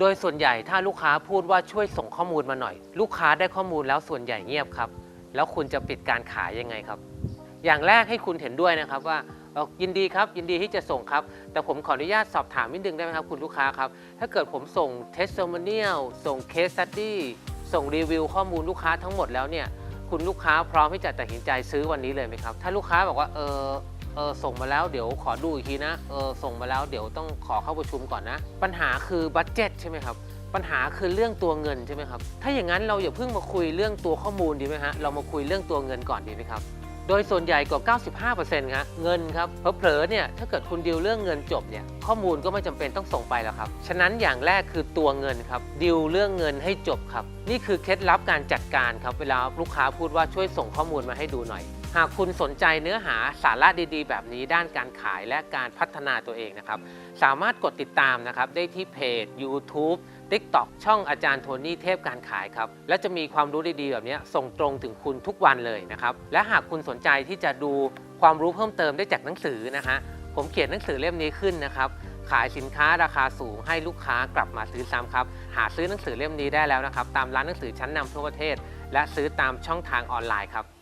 โดยส่วนใหญ่ถ้าลูกค้าพูดว่าช่วยส่งข้อมูลมาหน่อย ลูกค้าได้ข้อมูลแล้วส่วนใหญ่เงียบครับ แล้วคุณจะปิดการขายยังไงครับ อย่างแรกให้คุณเห็นด้วยนะครับว่ายินดีครับยินดีที่จะส่งครับ แต่ผมขออนุญาตสอบถามนิดนึงได้ไหมครับ คุณลูกค้าครับ ถ้าเกิดผมส่ง testimonial ส่ง case study ส่งรีวิวข้อมูลลูกค้าทั้งหมดแล้วเนี่ยคุณลูกค้าพร้อมที่จะตัดสินใจซื้อวันนี้เลยไหมครับ ถ้าลูกค้าบอกว่าเออ เออส่งมาแล้วเดี๋ยวขอดูอีกทีนะเออส่งมาแล้วเดี๋ยวต้องขอเข้าประชุมก่อนนะ ปัญหาคือบัตเจ็ตใช่ไหมครับ ปัญหาคือเรื่องตัวเงินใช่ไหมครับ ถ้าอย่างนั้นเราอย่าเพิ่งมาคุยเรื่องตัวข้อมูลดีไหมฮะ เรามาคุยเรื่องตัวเงินก่อนดีไหมครับ โดยส่วนใหญ่กว่า 95%ครับเงินครับเผลอๆเนี่ยถ้าเกิดคุณดิวเรื่องเงินจบเนี่ยข้อมูลก็ไม่จำเป็นต้องส่งไปแล้วครับ ฉะนั้นอย่างแรกคือตัวเงินครับดิวเรื่องเงินให้จบครับ นี่คือเคล็ดลับการจัดการครับเวลาลูกค้าพูดว่าช่วยส่งข้อมูลมาให้ดูหน่อย หากคุณสนใจเนื้อหาสาระดีๆ แบบนี้ด้านการขายและการพัฒนาตัวเองนะครับ สามารถกดติดตามนะครับได้ที่เพจ YouTube TikTok ช่องอาจารย์โทนี่เทพการขายครับ และจะมีความรู้ดีๆ แบบนี้ส่งตรงถึงคุณทุกวันเลยนะครับ และหากคุณสนใจที่จะดูความรู้เพิ่มเติมได้จากหนังสือนะฮะผมเขียนหนังสือเล่มนี้ขึ้นนะครับ ขายสินค้าราคาสูงให้ลูกค้ากลับมาซื้อซ้ำครับ หาซื้อหนังสือเล่มนี้ได้แล้วนะครับ ตามร้านหนังสือชั้นนำทั่วประเทศ และซื้อตามช่องทางออนไลน์ครับ